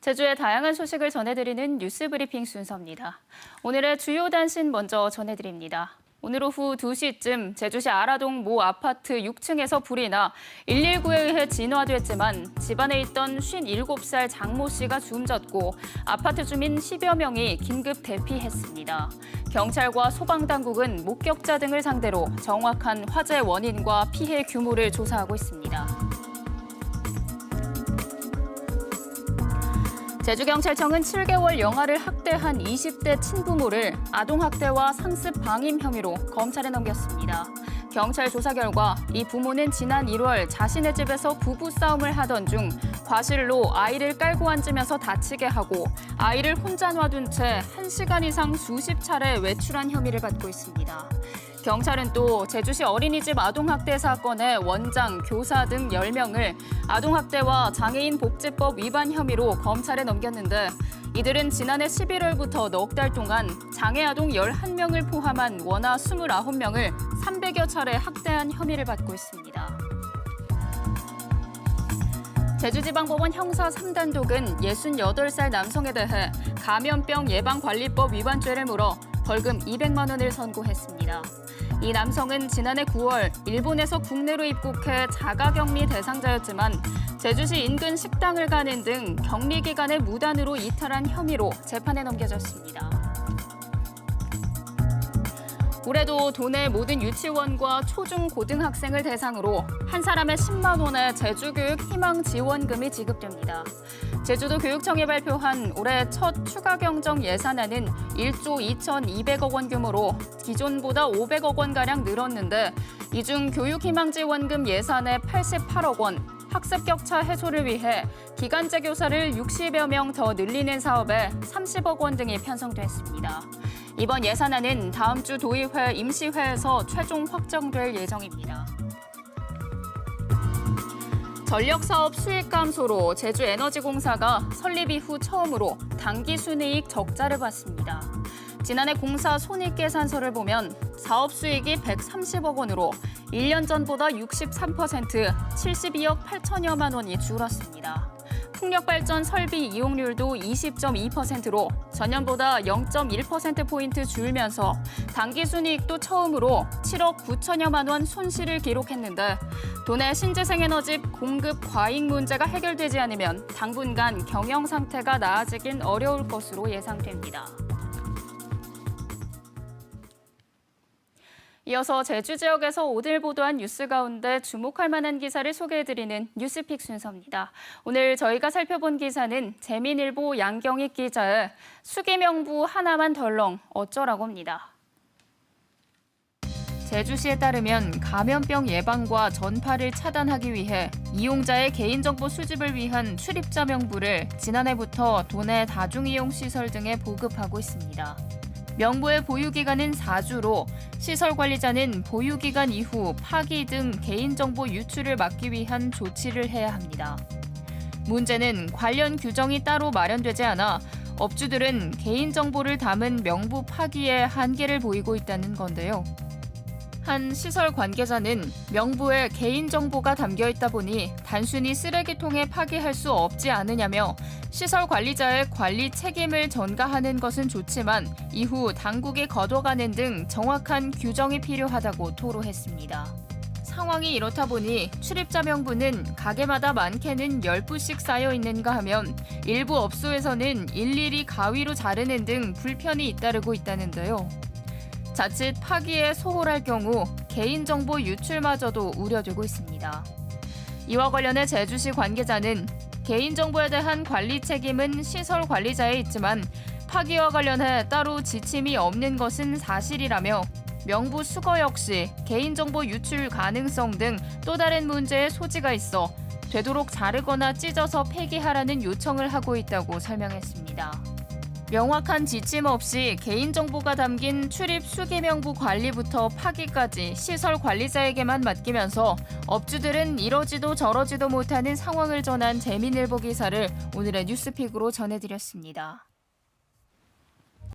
제주의 다양한 소식을 전해드리는 뉴스 브리핑 순서입니다. 오늘의 주요 단신 먼저 전해드립니다. 오늘 오후 2시쯤 제주시 아라동 모 아파트 6층에서 불이 나 119에 의해 진화됐지만 집안에 있던 57살 장모 씨가 숨졌고 아파트 주민 10여 명이 긴급 대피했습니다. 경찰과 소방당국은 목격자 등을 상대로 정확한 화재 원인과 피해 규모를 조사하고 있습니다. 제주경찰청은 7개월 영아를 학대한 20대 친부모를 아동학대와 상습 방임 혐의로 검찰에 넘겼습니다. 경찰 조사 결과 이 부모는 지난 1월 자신의 집에서 부부싸움을 하던 중 과실로 아이를 깔고 앉으면서 다치게 하고 아이를 혼자 놔둔 채 1시간 이상 수십 차례 외출한 혐의를 받고 있습니다. 경찰은 또 제주시 어린이집 아동학대 사건의 원장, 교사 등 10명을 아동학대와 장애인 복지법 위반 혐의로 검찰에 넘겼는데 이들은 지난해 11월부터 넉 달 동안 장애 아동 11명을 포함한 원아 29명을 300여 차례 학대한 혐의를 받고 있습니다. 제주지방법원 형사 3단독은 68살 남성에 대해 감염병 예방관리법 위반죄를 물어 벌금 200만 원을 선고했습니다. 이 남성은 지난해 9월 일본에서 국내로 입국해 자가격리 대상자였지만 제주시 인근 식당을 가는 등 격리 기간에 무단으로 이탈한 혐의로 재판에 넘겨졌습니다. 올해도 도내 모든 유치원과 초중 고등학생을 대상으로 한 사람의 10만 원의 제주교육 희망 지원금이 지급됩니다. 제주도 교육청이 발표한 올해 첫 추가 경정 예산안은 1조 2,200억 원 규모로 기존보다 500억 원 가량 늘었는데 이 중 교육 희망 지원금 예산의 88억 원, 학습 격차 해소를 위해 기간제 교사를 60여 명 더 늘리는 사업에 30억 원 등이 편성됐습니다. 이번 예산안은 다음 주 도의회 임시회에서 최종 확정될 예정입니다. 전력사업 수익 감소로 제주에너지공사가 설립 이후 처음으로 당기 순이익 적자를 봤습니다. 지난해 공사 손익계산서를 보면 사업 수익이 130억 원으로 1년 전보다 63% 72억 8천여만 원이 줄었습니다. 풍력발전 설비 이용률도 20.2%로 전년보다 0.1%포인트 줄면서 당기순이익도 처음으로 7억 9천여만 원 손실을 기록했는데 도내 신재생에너지 공급 과잉 문제가 해결되지 않으면 당분간 경영 상태가 나아지긴 어려울 것으로 예상됩니다. 이어서 제주 지역에서 오늘 보도한 뉴스 가운데 주목할 만한 기사를 소개해드리는 뉴스픽 순서입니다. 오늘 저희가 살펴본 기사는 재민일보 양경익 기자의 수기명부 하나만 덜렁 어쩌라고입니다. 제주시에 따르면 감염병 예방과 전파를 차단하기 위해 이용자의 개인정보 수집을 위한 출입자 명부를 지난해부터 도내 다중이용시설 등에 보급하고 있습니다. 명부의 보유기간은 4주로 시설 관리자는 보유기간 이후 파기 등 개인정보 유출을 막기 위한 조치를 해야 합니다. 문제는 관련 규정이 따로 마련되지 않아 업주들은 개인정보를 담은 명부 파기에 한계를 보이고 있다는 건데요. 한 시설 관계자는 명부에 개인정보가 담겨 있다 보니 단순히 쓰레기통에 파기할 수 없지 않으냐며 시설 관리자의 관리 책임을 전가하는 것은 좋지만 이후 당국이 걷어가는 등 정확한 규정이 필요하다고 토로했습니다. 상황이 이렇다 보니 출입자 명부는 가게마다 많게는 10부씩 쌓여 있는가 하면 일부 업소에서는 일일이 가위로 자르는 등 불편이 잇따르고 있다는데요. 자칫 파기에 소홀할 경우 개인정보 유출마저도 우려되고 있습니다. 이와 관련해 제주시 관계자는 개인정보에 대한 관리 책임은 시설 관리자에 있지만 파기와 관련해 따로 지침이 없는 것은 사실이라며 명부 수거 역시 개인정보 유출 가능성 등 또 다른 문제의 소지가 있어 되도록 자르거나 찢어서 폐기하라는 요청을 하고 있다고 설명했습니다. 명확한 지침 없이 개인정보가 담긴 출입 수기명부 관리부터 파기까지 시설 관리자에게만 맡기면서 업주들은 이러지도 저러지도 못하는 상황을 전한 재민일보 기사를 오늘의 뉴스픽으로 전해드렸습니다.